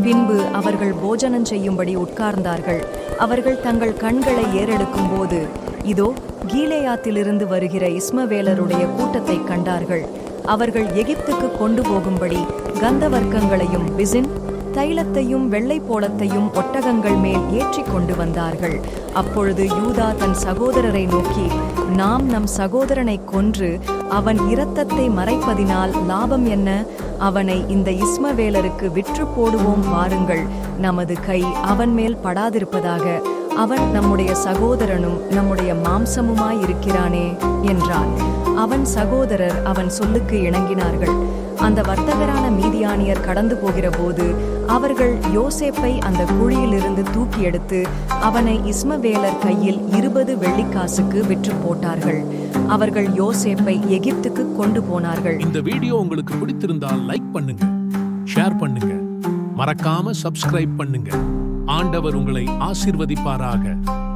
பின்பு அவர்கள் போஜனம் செய்யும்படி உட்கார்ந்தார்கள். அவர்கள் தங்கள் கண்களை ஏறெடுக்கும் போது இதோ கீலேயாத்திலிருந்து வருகிற இஸ்மவேலருடைய கூட்டத்தை கண்டார்கள். அவர்கள் எகிப்துக்கு கொண்டு போகும்படி கந்தவர்க்கங்களையும் பிசின் தைலத்தையும் வெள்ளை போலத்தையும் ஒட்டகங்கள் மேல் ஏற்றிக் கொண்டு வந்தார்கள். அப்பொழுது யூதா தன் சகோதரரை நோக்கி நாம் நம் சகோதரனை கொன்று அவன் இரத்தத்தை மறைப்பதினால் லாபம் என்ன? அவனை இந்த இஸ்மவேலருக்கு விற்று போடுவோம் வாருங்கள். நமது கை அவன் மேல் படாதிருப்பதாக அவன் நம்முடைய சகோதரனும் நம்முடைய மாம்சமுமாயிருக்கிறானே என்றான். அவன் சகோதரர் அவன் சொல்லுக்கு இணங்கினார்கள். அந்த வர்த்தகரான மீதியானியர் கடந்து போகிற போது அவர்கள் யோசேப்பை அந்த குழியிலிருந்து தூக்கி எடுத்து அவனை இஸ்மவேலர் கையில் இருபது வெள்ளிக்காசுக்கு விற்று போட்டார்கள். அவர்கள் யோசேப்பை எகிப்துக்கு கொண்டு போனார்கள். இந்த வீடியோ உங்களுக்கு பிடித்திருந்தால் லைக் பண்ணுங்க ஷேர் பண்ணுங்க மறக்காம சப்ஸ்கிரைப் பண்ணுங்க. ஆண்டவர் உங்களை ஆசிர்வதிப்பாராக.